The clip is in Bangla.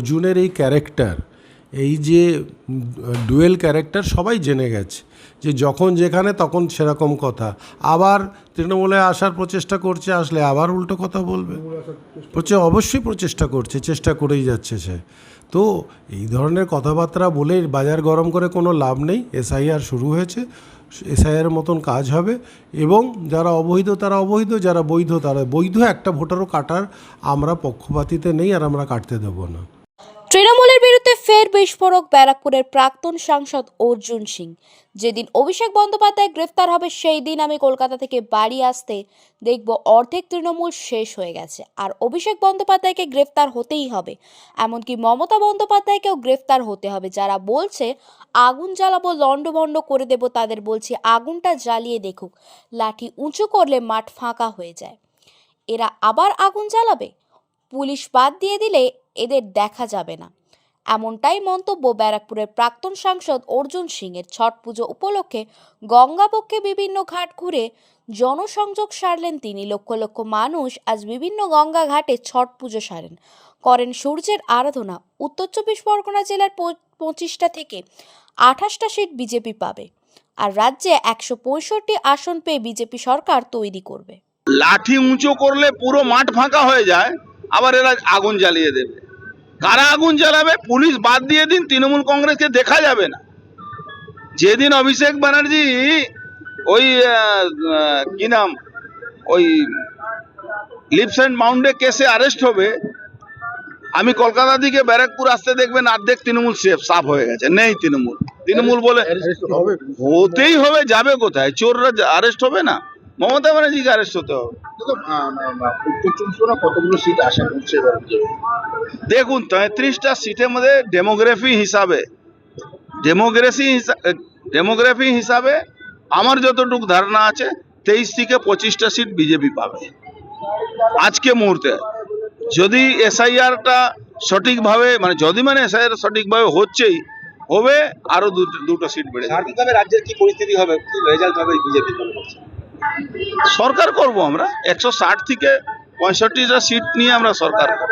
অর্জুনের এই ক্যারেক্টার এই যে ডুয়েল ক্যারেক্টার সবাই জেনে গেছে যে যখন যেখানে তখন সেরকম কথা। আবার তৃণমূলে আসার প্রচেষ্টা করছে, আসলে আবার উল্টো কথা বলবে। অবশ্যই প্রচেষ্টা করছে, চেষ্টা করেই যাচ্ছে সে। তো এই ধরনের কথাবার্তা বলে বাজার গরম করে কোনো লাভ নেই। এসআইআর শুরু হয়েছে এসআইআর মতন কাজ হবে। এবং যারা অবৈধ, তারা অবৈধ, যারা বৈধ, তারা বৈধ একটা ভোটারও কাটার আমরা পক্ষপাতিতে নেই আর আমরা কাটতে দেবো না। তৃণমূলের বিরুদ্ধে ফের বিস্ফোরক ব্যারাকপুরের প্রাক্তন সাংসদ অর্জুন সিং। যেদিন অভিষেক বন্দ্যোপাধ্যায় গ্রেফতার হবে, সেই দিন আমি কলকাতা থেকে বাড়ি আসতে দেখব অর্ধেক তৃণমূল শেষ হয়ে গেছে। আর অভিষেক বন্দ্যোপাধ্যায়কে গ্রেফতার হতেই হবে। এমনকি মমতা বন্দ্যোপাধ্যায়কেও গ্রেফতার হতে হবে। যারা বলছে, আগুন জ্বালাবো, লণ্ডভণ্ড করে দেব তাদের বলছি, আগুনটা জ্বালিয়ে দেখুক। লাঠি উঁচু করলে মাঠ ফাঁকা হয়ে যায়। এরা আবার আগুন জ্বালাবে? পুলিশ বাদ দিয়ে দিলে এদের দেখা যাবে না। এমনটাই মন্তব্য ব্যারাকপুরের প্রাক্তন সাংসদ অর্জুন সিংয়ের ছট পুজো উপলক্ষে গঙ্গাপক্ষে বিভিন্ন ঘাট ঘুরে জনসংযোগ সারলেন তিনি। লক্ষ লক্ষ মানুষ আজ বিভিন্ন গঙ্গা ঘাটে ছট পুজো সারেন। করেন সূর্যের আরাধনা। উত্তর চব্বিশ পরগনা জেলার পঁচিশটা থেকে আঠাশটা সিট বিজেপি পাবে আর রাজ্যে একশো পঁয়ষট্টি আসন পেয়ে বিজেপি সরকার তৈরি করবে। লাঠি উঁচু করলে পুরো মাঠ ফাঁকা হয়ে যায়, আবার এরা আগুন জ্বালিয়ে দেবে। কারা আগুন জ্বালাবে? পুলিশ বাদ দিয়ে দিন তৃণমূল কংগ্রেসকে দেখা যাবে না। যেদিন অভিষেক ব্যানার্জি ওই কি নাম? ওই লিপস অ্যান্ড মাউন্টে কেসে আরেস্ট হবে। আমি কলকাতা থেকে ব্যারাকপুর আসতে দেখবেন অর্ধেক তৃণমূল সেফ সাফ হয়ে গেছে। নেই তৃণমূল। তৃণমূল বলে হতেই হবে যাবে কোথায়? চোররা আরেস্ট হবে না? মমতা ব্যানার্জিকে আরেস্ট হতে হবে। উত্তর চব্বিশ পরগনা কতগুলো সিট আশা করছে এবার দেখুন তেত্রিশটা সিটের মধ্যে ডেমোগ্রাফি হিসাবে ডেমোগ্রাফি ডেমোগ্রাফি হিসাবে আমার যতটুকু ধারণা আছে তেইশ থেকে পঁচিশটা সিট বিজেপি পাবে। আজকে মুহূর্তে যদি এসআইআরটা সঠিকভাবে মানে যদি মানে এসআইআর সঠিকভাবে হচ্ছেই হবে আরও দুটো দুটো সিট বেড়ে। সার্বিকভাবে রাজ্যের কি পরিস্থিতি হবে কি রেজাল্ট হবে বিজেপি সরকার করব আমরা। একশো ষাট থেকে পঁয়ষট্টিটা সিট নিয়ে আমরা সরকার করব।